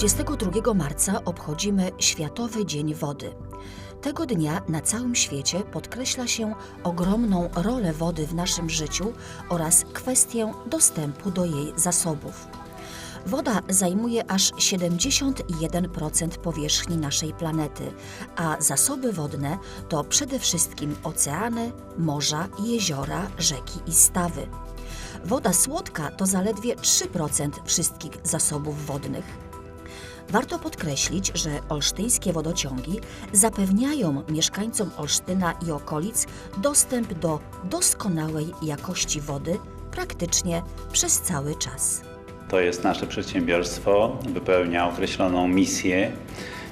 22 marca obchodzimy Światowy Dzień Wody. Tego dnia na całym świecie podkreśla się ogromną rolę wody w naszym życiu oraz kwestię dostępu do jej zasobów. Woda zajmuje aż 71% powierzchni naszej planety, a zasoby wodne to przede wszystkim oceany, morza, jeziora, rzeki i stawy. Woda słodka to zaledwie 3% wszystkich zasobów wodnych. Warto podkreślić, że olsztyńskie wodociągi zapewniają mieszkańcom Olsztyna i okolic dostęp do doskonałej jakości wody praktycznie przez cały czas. To jest nasze przedsiębiorstwo, wypełnia określoną misję,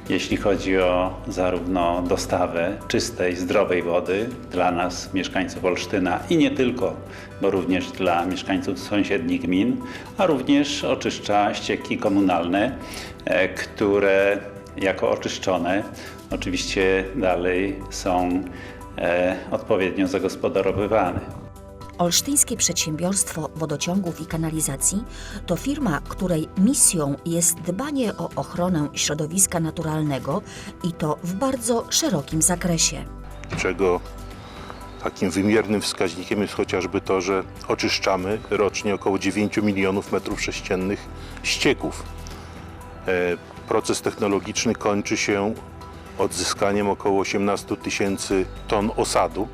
jeśli chodzi o zarówno dostawę czystej, zdrowej wody dla nas, mieszkańców Olsztyna i nie tylko, bo również dla mieszkańców sąsiednich gmin, a również oczyszcza ścieki komunalne, e, które jako oczyszczone oczywiście dalej są e, odpowiednio zagospodarowywane. Olsztyńskie Przedsiębiorstwo Wodociągów i Kanalizacji to firma, której misją jest dbanie o ochronę środowiska naturalnego i to w bardzo szerokim zakresie. czego takim wymiernym wskaźnikiem jest chociażby to, że oczyszczamy rocznie około 9 milionów metrów sześciennych ścieków. E, Proces technologiczny kończy się odzyskaniem około 18 tysięcy ton osadu.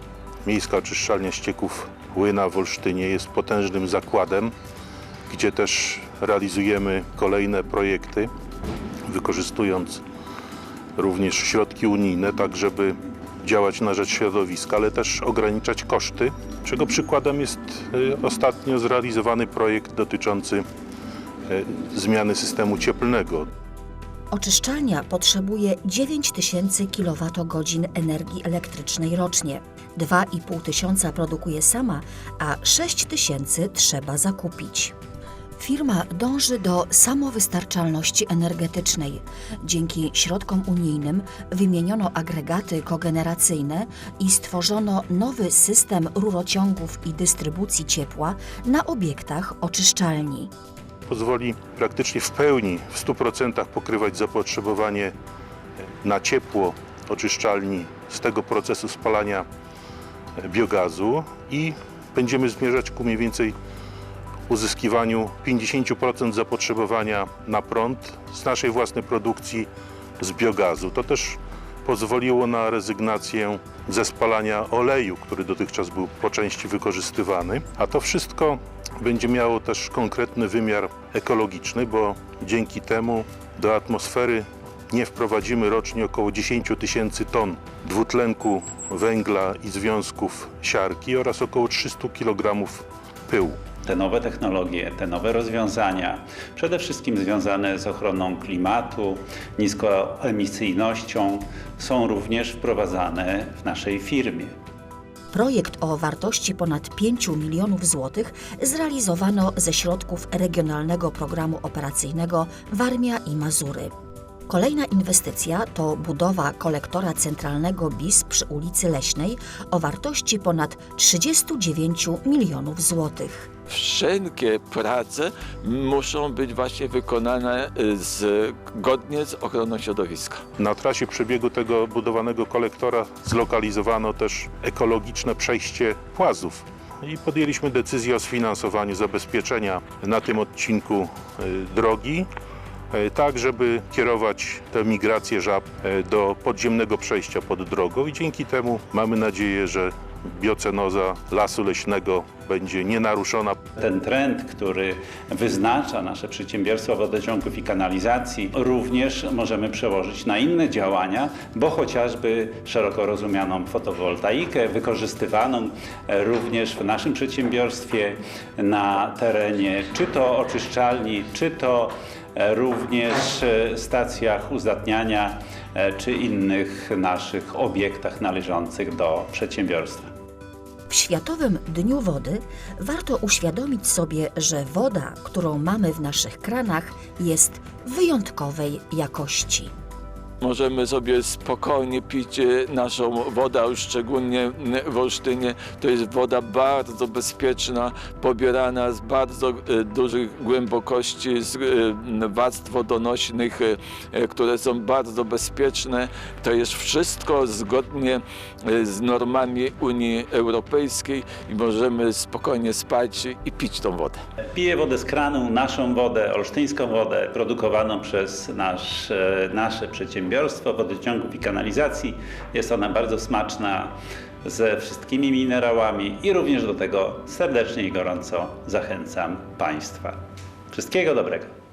Miejska oczyszczalnia ścieków Łyna w Olsztynie jest potężnym zakładem, gdzie też realizujemy kolejne projekty, wykorzystując również środki unijne, tak żeby działać na rzecz środowiska, ale też ograniczać koszty, czego przykładem jest y, ostatnio zrealizowany projekt dotyczący y, zmiany systemu cieplnego. Oczyszczalnia potrzebuje 9000 kWh energii elektrycznej rocznie. 2,5 tysiąca produkuje sama, a 6 tysięcy trzeba zakupić. Firma dąży do samowystarczalności energetycznej. Dzięki środkom unijnym wymieniono agregaty kogeneracyjne i stworzono nowy system rurociągów i dystrybucji ciepła na obiektach oczyszczalni. Pozwoli praktycznie w pełni, w 100% pokrywać zapotrzebowanie na ciepło oczyszczalni z tego procesu spalania biogazu i będziemy zmierzać ku mniej więcej uzyskiwaniu 50% zapotrzebowania na prąd z naszej własnej produkcji z biogazu. To też pozwoliło na rezygnację ze spalania oleju, który dotychczas był po części wykorzystywany, a to wszystko będzie miało też konkretny wymiar ekologiczny, bo dzięki temu do atmosfery nie wprowadzimy rocznie około 10 tysięcy ton dwutlenku węgla i związków siarki oraz około 300 kg pyłu. te nowe technologie, te nowe rozwiązania, przede wszystkim związane z ochroną klimatu, niskoemisyjnością, są również wprowadzane w naszej firmie. Projekt o wartości ponad 5 milionów złotych zrealizowano ze środków Regionalnego Programu Operacyjnego Warmia i Mazury. Kolejna inwestycja to budowa kolektora centralnego BIS przy ulicy Leśnej o wartości ponad 39 milionów złotych. Wszelkie prace muszą być właśnie wykonane y, zgodnie z ochroną środowiska. Na trasie przebiegu tego budowanego kolektora zlokalizowano też ekologiczne przejście płazów. I podjęliśmy decyzję o sfinansowaniu zabezpieczenia na tym odcinku y, drogi, y, tak żeby kierować tę migrację żab do podziemnego przejścia pod drogą i dzięki temu mamy nadzieję, że biocenoza lasu leśnego będzie nienaruszona. Ten trend, który wyznacza nasze przedsiębiorstwo wodociągów i kanalizacji, również możemy przełożyć na inne działania, bo chociażby szeroko rozumianą fotowoltaikę, wykorzystywaną również w naszym przedsiębiorstwie na terenie czy to oczyszczalni, czy to również stacjach uzdatniania, e, czy innych naszych obiektach należących do przedsiębiorstwa. W Światowym Dniu Wody warto uświadomić sobie, że woda, którą mamy w naszych kranach, jest wyjątkowej jakości. Możemy sobie spokojnie pić e, naszą wodę, a już szczególnie w Olsztynie. To jest woda bardzo bezpieczna, pobierana z bardzo e, dużych głębokości, z e, warstw wodonośnych, które są bardzo bezpieczne. To jest wszystko zgodnie z normami Unii Europejskiej i możemy spokojnie spać i pić tą wodę. Piję wodę z kranu, naszą wodę, olsztyńską wodę, produkowaną przez nasz, nasze przedsiębiorstwo wodociągów i kanalizacji. Jest ona bardzo smaczna, ze wszystkimi minerałami i również do tego serdecznie i gorąco zachęcam Państwa. Wszystkiego dobrego.